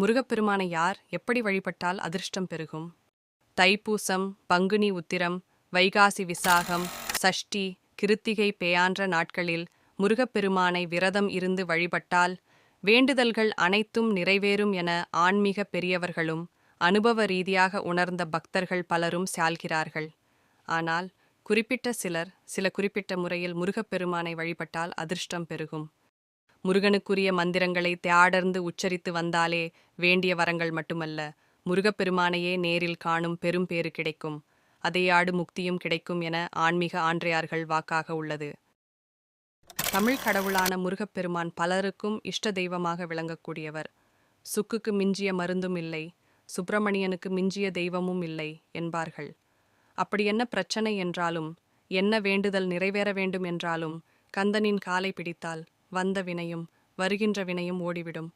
முருகப்பெருமானை யார் எப்படி வழிபட்டால் அதிர்ஷ்டம் பெருகும்? தைப்பூசம் பங்குனி உத்திரம் வைகாசி விசாகம் சஷ்டி கிருத்திகை பேயான்ற நாட்களில் முருகப்பெருமானை விரதம் இருந்து வழிபட்டால் வேண்டுதல்கள் அனைத்தும் நிறைவேறும் என ஆன்மீக பெரியவர்களும் அனுபவ ரீதியாக உணர்ந்த பக்தர்கள் பலரும் சால்கிறார்கள். ஆனால் குறிப்பிட்ட சிலர் சில குறிப்பிட்ட முறையில் முருகப்பெருமானை வழிபட்டால் அதிர்ஷ்டம் பெருகும். முருகனுக்குரிய மந்திரங்களை தியாடர்ந்து உச்சரித்து வந்தாலே வேண்டிய வரங்கள் மட்டுமல்ல. முருகப்பெருமானையே நேரில் காணும் பெரும் பேறு கிடைக்கும். அதையாடு முக்தியும் கிடைக்கும் என ஆன்மீக ஆன்றையார்கள் வாக்காக உள்ளது. தமிழ் கடவுளான முருகப்பெருமான் பலருக்கும் இஷ்ட தெய்வமாக விளங்கக்கூடியவர். சுக்குக்கு மிஞ்சிய மருந்தும் இல்லை. சுப்பிரமணியனுக்கு மிஞ்சிய தெய்வமும் இல்லை என்பார்கள். அப்படி என்ன பிரச்சனை என்றாலும் என்ன வேண்டுதல் நிறைவேற வேண்டும் என்றாலும் கந்தனின் காலை பிடித்தால் வந்த வினையும் வருகின்ற வினையும் ஓடிவிடும்.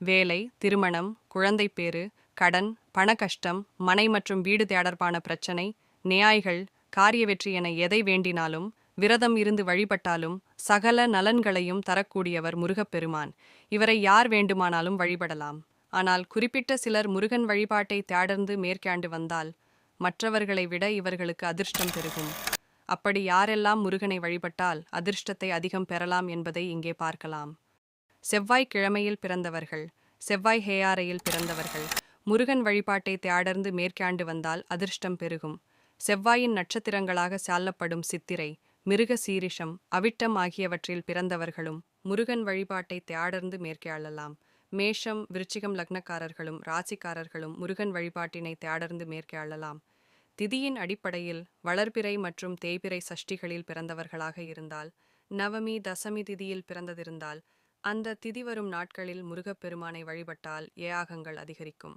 வேலை திருமணம் குழந்தைப்பேறு கடன் பண கஷ்டம் மனை மற்றும் வீடு தேடர்பான பிரச்சனை நியாய்கள் காரிய வெற்றி என எதை வேண்டினாலும் விரதம் இருந்து வழிபட்டாலும் சகல நலன்களையும் தரக்கூடியவர் முருகப்பெருமான். இவரை யார் வேண்டுமானாலும் வழிபடலாம். ஆனால் குறிப்பிட்ட சிலர் முருகன் வழிபாட்டை தேடர்ந்து மேற்காண்டு வந்தால் மற்றவர்களை விட இவர்களுக்கு அதிர்ஷ்டம் பெருகும். அப்படி யாரெல்லாம் முருகனை வழிபட்டால் அதிர்ஷ்டத்தை அதிகம் பெறலாம் என்பதை இங்கே பார்க்கலாம். செவ்வாய் கிழமையில் பிறந்தவர்கள் செவ்வாய் ஹேயாரையில் பிறந்தவர்கள் முருகன் வழிபாட்டை தேடர்ந்து மேற்காண்டு வந்தால் அதிர்ஷ்டம் பெருகும். செவ்வாயின் நட்சத்திரங்களாக சால்லப்படும் சித்திரை மிருக சீரிஷம் அவிட்டம் ஆகியவற்றில் பிறந்தவர்களும் முருகன் வழிபாட்டை தேடர்ந்து மேற்கேளலாம். மேஷம் விருச்சிகம் லக்னக்காரர்களும் ராசிக்காரர்களும் முருகன் வழிபாட்டினை தேடர்ந்து மேற்கேளலாம். திதியின் அடிப்படையில் வளர்பிறை மற்றும் தேய்பிறை சஷ்டிகளில் பிறந்தவர்களாக இருந்தால் நவமி தசமி திதியில் பிறந்ததிருந்தால் அந்த திதி வரும் நாட்களில் முருகப்பெருமானை வழிபட்டால் ஏயாகங்கள் அதிகரிக்கும்.